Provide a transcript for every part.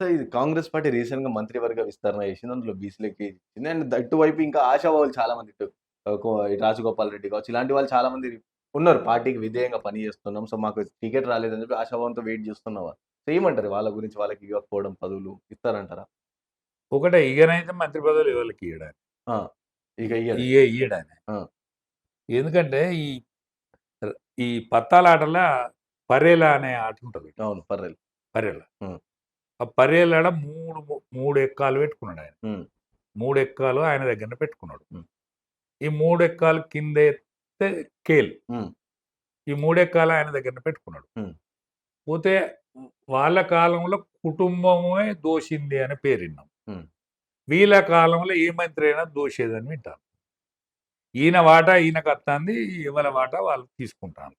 So ఇది Congress party రీసెంట్గా మంత్రివర్గ విస్తరణ చేసింది. అందులో బీసీలకి ఇచ్చింది. అండ్ ఇటువైపు ఇంకా ఆశావాహులు చాలా మంది ఇటు రాజగోపాల్ రెడ్డి కావచ్చు ఇలాంటి వాళ్ళు చాలా మంది ఉన్నారు. పార్టీకి విధేయంగా పని చేస్తున్నాం. సో మాకు టికెట్ రాలేదని చెప్పి ఆశాభావంతో వెయిట్ చేస్తున్నావా సో ఏమంటారు వాళ్ళ గురించి వాళ్ళకి ఇవ్వకపోవడం పదవులు ఇస్తారంటారా? ఒకటే ఈయనైతే మంత్రి పదవులు ఇక ఇయ్యడాన్ని ఆ. ఎందుకంటే ఈ ఈ పత్తాల ఆటల పరేలా అనే ఆట ఉంటుంది. అవును పర్లేదు పరేల ఉం. ఆ పరేలాడ మూడు మూడు ఎక్కాలు పెట్టుకున్నాడు ఆయన. మూడు ఎక్కాలు ఆయన దగ్గర పెట్టుకున్నాడు. ఈ మూడు ఎక్కాలు కింద ఎత్తే కేల్. ఈ మూడు ఎక్కాలు ఆయన దగ్గర పెట్టుకున్నాడు. పోతే వాళ్ళ కాలంలో కుటుంబమే దోషింది అని పేరు విన్నాం ఉం. వీళ్ళ కాలంలో ఏ మంత్రి అయినా దోషేదని వింటాను ఈయన వాటా ఈయనకు వస్తుంది ఎవరి వాటా వాళ్ళు తీసుకుంటాను.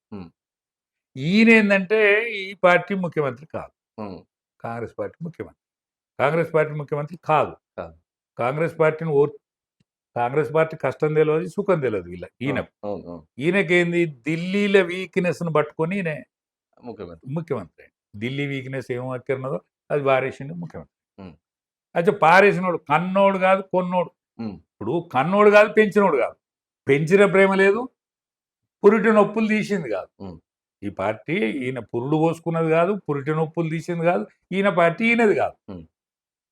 ఈయన ఏంటంటే ఈ పార్టీ ముఖ్యమంత్రి కాదు. కాంగ్రెస్ పార్టీ ముఖ్యమంత్రి. కాంగ్రెస్ పార్టీ ముఖ్యమంత్రి కాదు. కాదు. కాంగ్రెస్ పార్టీని ఓ కాంగ్రెస్ పార్టీ కష్టం తెలియదు సుఖం తెలియదు వీళ్ళ ఈయన ఈయనకేంది? ఢిల్లీలో వీక్నెస్ను పట్టుకొని ఈయన ముఖ్యమంత్రి. ముఖ్యమంత్రి. ఢిల్లీ వీక్నెస్ ఏం అక్కర్నదో అది పారేసిండు ముఖ్యమంత్రి. అయితే పారేసినోడు కన్నోడు కాదు కొన్నోడు. ఇప్పుడు కన్నోడు కాదు పెంచినోడు కాదు. పెంచిన ప్రేమ లేదు పురిటి నొప్పులు తీసింది కాదు. ఈ పార్టీ ఈయన పురుడు పోసుకున్నది కాదు పురిటి నొప్పులు తీసింది కాదు ఈయన పార్టీ ఈయనది కాదు.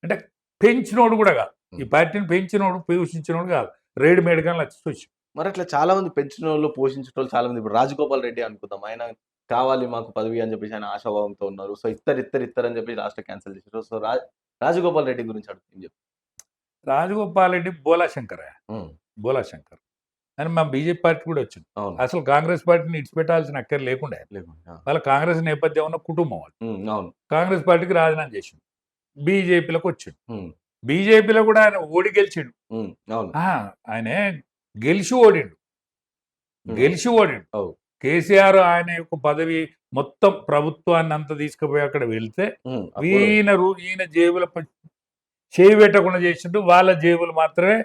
అంటే పెంచినోడు కూడా కాదు. ఈ. పార్టీని పెంచినోడు పోషించినోడు కాదు. రెడీమేడ్గా వచ్చి మరి అట్లా చాలా మంది పెంచిన వాళ్ళు పోషించిన వాళ్ళు చాలా మంది ఇప్పుడు రాజగోపాల్ రెడ్డి అనుకుందాం. ఆయన కావాలి మాకు పదవి అని చెప్పేసి ఆయన ఆశాభావంతో ఉన్నారు. సో ఇద్దరు ఇద్దరు ఇద్దరు అని చెప్పి లాస్ట్ క్యాన్సిల్ చేశారు. సో రా రాజగోపాల్ రెడ్డి గురించి అడుగుతుంది చెప్పు రాజగోపాల్ రెడ్డి బోలా శంకర్ ఉం. బోలా శంకర్ అని మా బీజేపీ పార్టీ కూడా వచ్చింది. అసలు కాంగ్రెస్ పార్టీని ఇడిచిపెట్టాల్సిన అక్కర లేకుండా. వాళ్ళ కాంగ్రెస్ నేపథ్యం ఉన్న కుటుంబం వాళ్ళు కాంగ్రెస్ పార్టీకి రాజీనామా చేసిండు. బీజేపీలోకి వచ్చిండు. బీజేపీలో కూడా ఆయన ఓడి గెలిచిండు. ఆయన గెలిచి ఓడిండు. గెలిచి ఓడిండు. కేసీఆర్ ఆయన యొక్క పదవి మొత్తం ప్రభుత్వాన్ని అంతా తీసుకుపోయి అక్కడ వెళ్తే ఈయన ఈయన జేబుల చేయి పెట్టకుండా చేసిండు. వాళ్ళ జేబులు మాత్రమే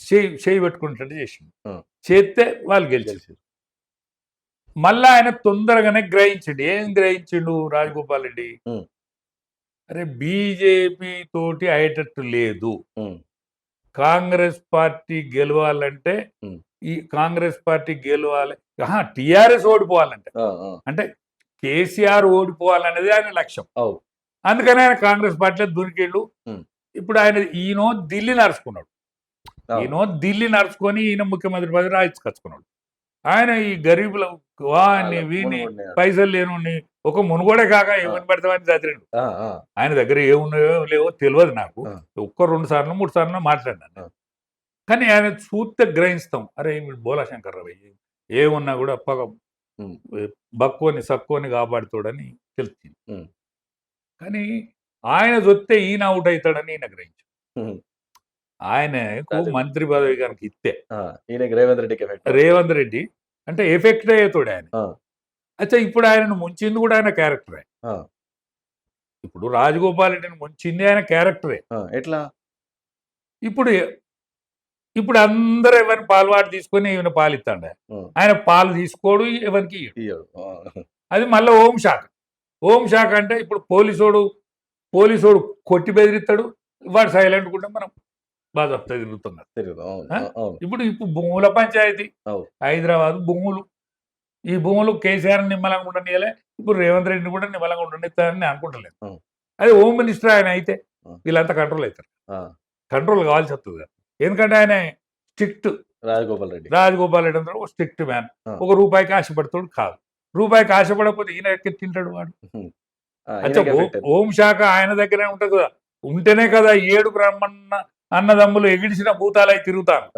చేయి చేయి పెట్టుకునేటట్టు చేసిండు. చేస్తే వాళ్ళు గెలిచారు. మళ్ళా ఆయన తొందరగానే గ్రహించిండు ఏం గ్రహించిండు రాజగోపాల్ రెడ్డి. అరే బీజేపీ తోటి అయ్యేటట్టు లేదు కాంగ్రెస్ పార్టీ గెలవాలంటే. ఈ కాంగ్రెస్ పార్టీ గెలవాలి టిఆర్ఎస్ ఓడిపోవాలంటే అంటే కేసీఆర్ ఓడిపోవాలనేది ఆయన లక్ష్యం. అందుకని ఆయన కాంగ్రెస్ పార్టీలో దునికిండు ఉం. ఇప్పుడు ఆయన ఈయన ఢిల్లీ నడుచుకున్నాడు. ఈయన ఢిల్లీ నడుచుకొని ఈయన ముఖ్యమంత్రి పదవి రాయించుకొచ్చుకున్నాడు. ఆయన ఈ గరీబుల వాని వీని పైసలు లేని ఒక మునుగోడే కాక ఎవరిని పడతామని ఆ, ఆయన దగ్గర ఏమున్నాయో లేవో తెలియదు నాకు. ఒక్క రెండు సార్లు మూడు సార్లు మాట్లాడినాను. కానీ ఆయన చూస్తే గ్రహిస్తాం. అరే వీడు బోలా శంకర్ రావు ఏమున్నా కూడా పగ. బక్కువని సక్కువని కాపాడుతాడని తెలిసింది. కానీ ఆయన చూస్తే ఈయన అవుట్ అవుతాడని ఈయన గ్రహించాడు. ఆయనకు. మంత్రి పదవి కనుక ఇస్తే ఈయనకి రేవంత్ రెడ్డికి ఎఫెక్ట్ రేవంత్ రెడ్డి అంటే ఎఫెక్ట్ అయ్యేతోడు ఆయన. అచ్చా ఇప్పుడు ఆయనను ముంచింది కూడా ఆయన క్యారెక్టరే. ఇప్పుడు రాజగోపాల్ రెడ్డిని ముంచింది ఆయన క్యారెక్టరే. ఎట్లా? ఇప్పుడు ఇప్పుడు అందరూ ఎవరిని పాలు వాటి తీసుకొని ఈయన పాలు ఇస్తాడు ఉం. ఆయన పాలు తీసుకోడు ఎవరికి అది మళ్ళీ హోం శాఖ. హోం శాఖ అంటే ఇప్పుడు పోలీసోడు పోలీసోడు కొట్టి బెదిరిస్తాడు వాడు సైలెంట్ కూడా మనం బాగా తిరుగుతున్నారు ఇప్పుడు ఇప్పుడు భూముల పంచాయతీ. హైదరాబాద్ భూములు. ఈ భూములు కేసీఆర్ నిమ్మలంగా ఉండనియలే ఇప్పుడు రేవంత్ రెడ్డిని కూడా నిమ్మలంగా ఉండనిస్తారని నేను అనుకుంటలేదు. అది హోమ్ మినిస్టర్ ఆయన అయితే. వీళ్ళంతా కంట్రోల్ అవుతారు. కంట్రోల్ కావాల్సి వస్తుంది. ఎందుకంటే ఆయన స్ట్రిక్ట్. రాజగోపాల్ రెడ్డి. రాజగోపాల్ రెడ్డి అందరూ ఒక స్ట్రిక్ట్ మ్యాన్. ఒక రూపాయికి ఆశపడతాడు కాదు. రూపాయికి ఆశపడకపోతే ఈయన ఎక్కడ తింటాడు వాడు? ఆ, అంటే ఈయనకి హోం- ఎఫెక్ట్ హోం శాఖ ఆయన దగ్గరే ఉంటుంది కదా. ఉంటేనే కదా ఏడు బ్రహ్మన్న అన్నదమ్ములు ఎగిడిసిన భూతాలై తిరుగుతాను.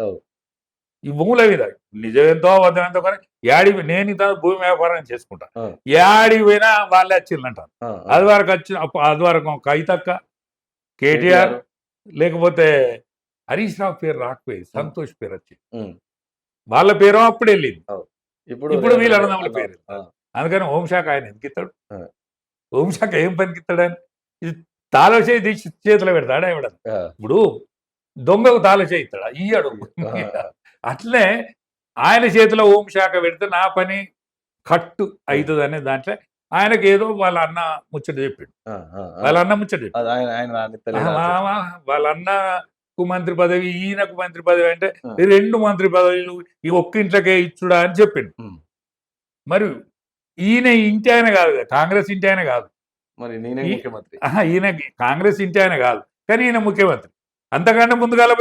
ఈ భూముల మీద నిజమేంతో అబద్ధం ఎంతో కానీ యాడి నేను ఇంత భూమి వ్యాపారం చేసుకుంటా. యాడి పోయినా వాళ్ళే వచ్చిందంటారు అది వరకు వచ్చి అప్పు- అది వరకు కైతక్క కేటీఆర్ లేకపోతే హరీష్ రావు పేరు రాకపోయి సంతోష్ పేరు వచ్చి ఉం. వాళ్ళ పేరు అప్పుడు వెళ్ళింది. ఇప్పుడు ఇప్పుడు వీళ్ళ అన్నదమ్ముల. పేరు. అందుకని హోంశాఖ ఆయన ఎందుకు ఇస్తాడు? ఆ. హోంశాఖ ఏం పనికి ఇస్తాడని? ఇది తాళ చేయి తీసి చేతిలో పెడతాడా ఇప్పుడు దొంగకు తాళ చేయి ఇస్తాడా ఇయ్యాడు అట్లే ఆయన చేతిలో హోంశాఖ పెడితే నా పని కట్టు అవుతుంది అనే దాంట్లో ఆయనకి ఏదో వాళ్ళ అన్న ముచ్చట చెప్పిండు. వాళ్ళ అన్న ముచ్చట వాళ్ళ అన్నకు మంత్రి పదవి ఈయనకు మంత్రి పదవి అంటే రెండు మంత్రి పదవులు ఈ ఒక్క ఇంట్లోకే ఇచ్చుడా అని చెప్పిండు. మరి ఈయన ఇంటి ఆయన కాదు కాంగ్రెస్ ఇంటి ఆయన కాదు. మరి ఈయన కాంగ్రెస్ ఇంటి ఆయన కాదు కానీ ఈయన ముఖ్యమంత్రి. అంతకంటే ముందుగాల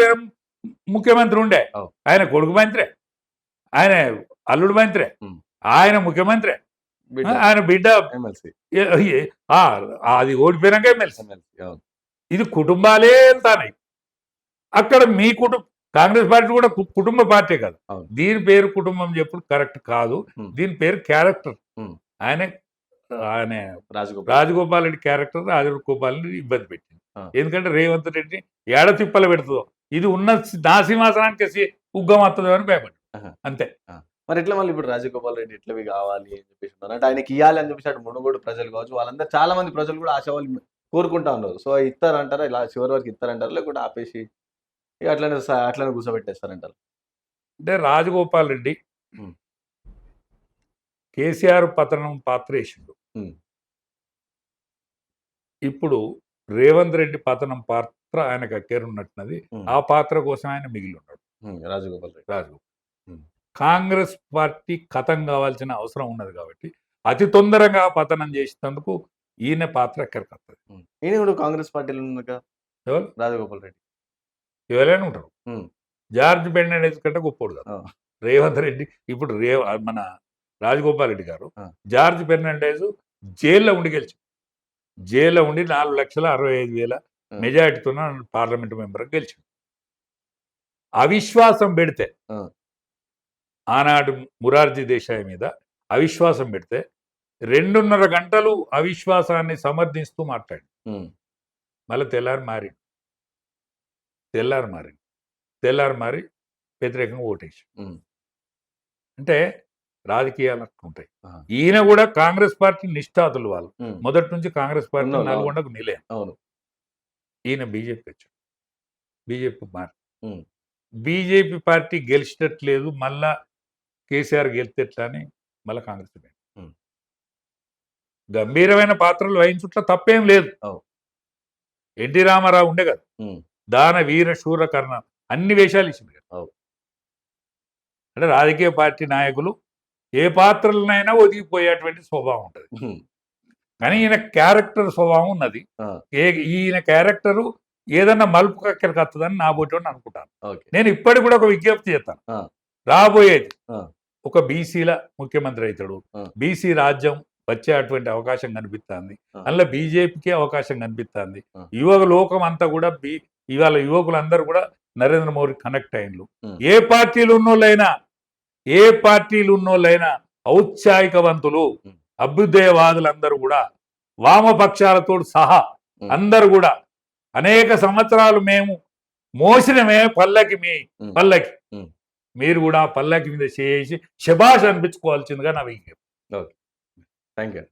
ముఖ్యమంత్రి ఉండే. ఆయన కొడుకు మంత్రే. ఆయన అల్లుడు మంత్రే. ఆయన ముఖ్యమంత్రి. ఆయన బిడ్డ. ఎమ్మెల్సీ. అది ఓడిపోయినాక ఎమ్మెల్సీ. ఇది కుటుంబాలే వెళ్తానాయి. అక్కడ మీ కుటుంబం కాంగ్రెస్ పార్టీ కూడా కుటుంబ పార్టీ కాదు. దీని పేరు కుటుంబం చెప్పుడు కరెక్ట్ కాదు. దీని పేరు క్యారెక్టర్. ఆయన ఆయన రాజగోపాల్ రెడ్డి క్యారెక్టర్ రాజగోపాల్ రెడ్డి ఇబ్బంది పెట్టింది. ఎందుకంటే రేవంత్ రెడ్డి ఏడ తిప్పలు పెడుతుందో. ఇది ఉన్న నా సింహాసనానికి సి- ఉగ్గం వస్తుందో అని భయపడి. అంతే. మరి ఎట్లా మళ్ళీ ఇప్పుడు రాజగోపాల్ రెడ్డి ఎట్లవి కావాలి అని చెప్పేసి అంటే ఆయనకి ఇవ్వాలి అని చెప్పేసి అటు మునుగోడు ప్రజలు కావచ్చు వాళ్ళందరూ చాలా మంది ప్రజలు కూడా ఆశావాళ్ళు కోరుకుంటా ఉన్నారు. సో ఇస్తారంటారా? ఇలా చివరి వరకు ఇస్తారంటారా? లేకుంటే ఆపేసి ఇక అట్లనే అట్లనే కూర్చోబెట్టేస్తారంటారు? అంటే రాజగోపాల్ రెడ్డి. కేసీఆర్ పతనం పాత్ర వేసిండు. ఉమ్. ఇప్పుడు రేవంత్ రెడ్డి పతనం పాత్ర ఆయనకు అక్కేరున్నట్టున్నది. ఆ పాత్ర కోసం ఆయన మిగిలి ఉన్నాడు రాజగోపాల్ రెడ్డి రాజగోపాల్. కాంగ్రెస్ పార్టీ కథం కావాల్సిన అవసరం ఉన్నది కాబట్టి అతి తొందరగా పతనం చేసినందుకు ఈయన పాత్ర ఎక్కడికి వస్తుంది. ఈయన కూడా కాంగ్రెస్ పార్టీలో రాజగోపాల్ రెడ్డి ఎవరైనా ఉంటారు. జార్జ్ బెండెనెస్ కంటే గొప్పోడు కదా. రేవంత్ రెడ్డి ఇప్పుడు రే మన రాజగోపాల్ రెడ్డి గారు. జార్జ్ ఫెర్నాండేజ్ జైల్లో ఉండి గెలిచి జైల్లో ఉండి నాలుగు లక్షల అరవై ఐదు వేల. మెజారిటీతో పార్లమెంట్ మెంబర్ గెలిచాడు అవిశ్వాసం పెడితే. ఆనాడు మురార్జీ దేశాయ్ మీద అవిశ్వాసం పెడితే రెండున్నర గంటలు అవిశ్వాసాన్ని సమర్థిస్తూ మాట్లాడి మళ్ళీ తెల్లారి మారి తెల్లారి మారి తెల్లారి మారి వ్యతిరేకంగా ఓటేసి. అంటే రాజకీయాలు అట్లా ఉంటాయి ఆ. ఈయన కూడా కాంగ్రెస్ పార్టీ నిష్ఠాతులు వాళ్ళు మొదటి నుంచి కాంగ్రెస్ పార్టీ. నల్గొండకు నిలయం అవును ఈయన బీజేపీ వచ్చాడు బీజేపీ మారి. బీజేపీ పార్టీ గెలిచినట్లేదు మళ్ళా కేసీఆర్ గెలితే ఎట్లా అని మళ్ళా కాంగ్రెస్. గంభీరమైన పాత్రలు వహించుట్ల తప్పేం లేదు. ఎన్టీ రామారావు ఉండే కదా. దాన వీర శూర కర్ణ అన్ని వేషాలు ఇచ్చింది కదా. అంటే రాజకీయ పార్టీ నాయకులు ఏ పాత్రలనైనా ఒదిగిపోయేటువంటి స్వభావం ఉంటుంది కానీ ఈయన క్యారెక్టర్ స్వభావం ఉన్నది. ఏ ఈయన క్యారెక్టరు ఏదన్నా మలుపు కక్కడికి వస్తుందని నా బోటోని అనుకుంటాను నేను ఇప్పటికి కూడా ఒక విజ్ఞప్తి చేస్తాను. రాబోయేది. ఒక బీసీల ముఖ్యమంత్రి అవుతాడు. బీసీ రాజ్యం వచ్చే అటువంటి అవకాశం కనిపిస్తుంది. అందులో బీజేపీకి అవకాశం కనిపిస్తుంది ఆ. యువక లోకం అంతా కూడా బీ ఇవాళ యువకులందరూ కూడా నరేంద్ర మోడీ కనెక్ట్ అయిండ్రు ఉం. ఏ పార్టీలు ఉన్నోళ్ళైనా ఏ పార్టీలు ఉన్నోళ్ళైనా ఔత్సాహికవంతులు. అభ్యుదయవాదులందరూ కూడా వామపక్షాలతో సహా. అందరూ కూడా అనేక సంవత్సరాలు మేము మోసినమే పల్లకి మీ. పల్లకి. మీరు కూడా పల్లకి మీద చేసి శబాష్ అనిపించుకోవాల్సిందిగా నా విజ్ఞప్తి థ్యాంక్ యూ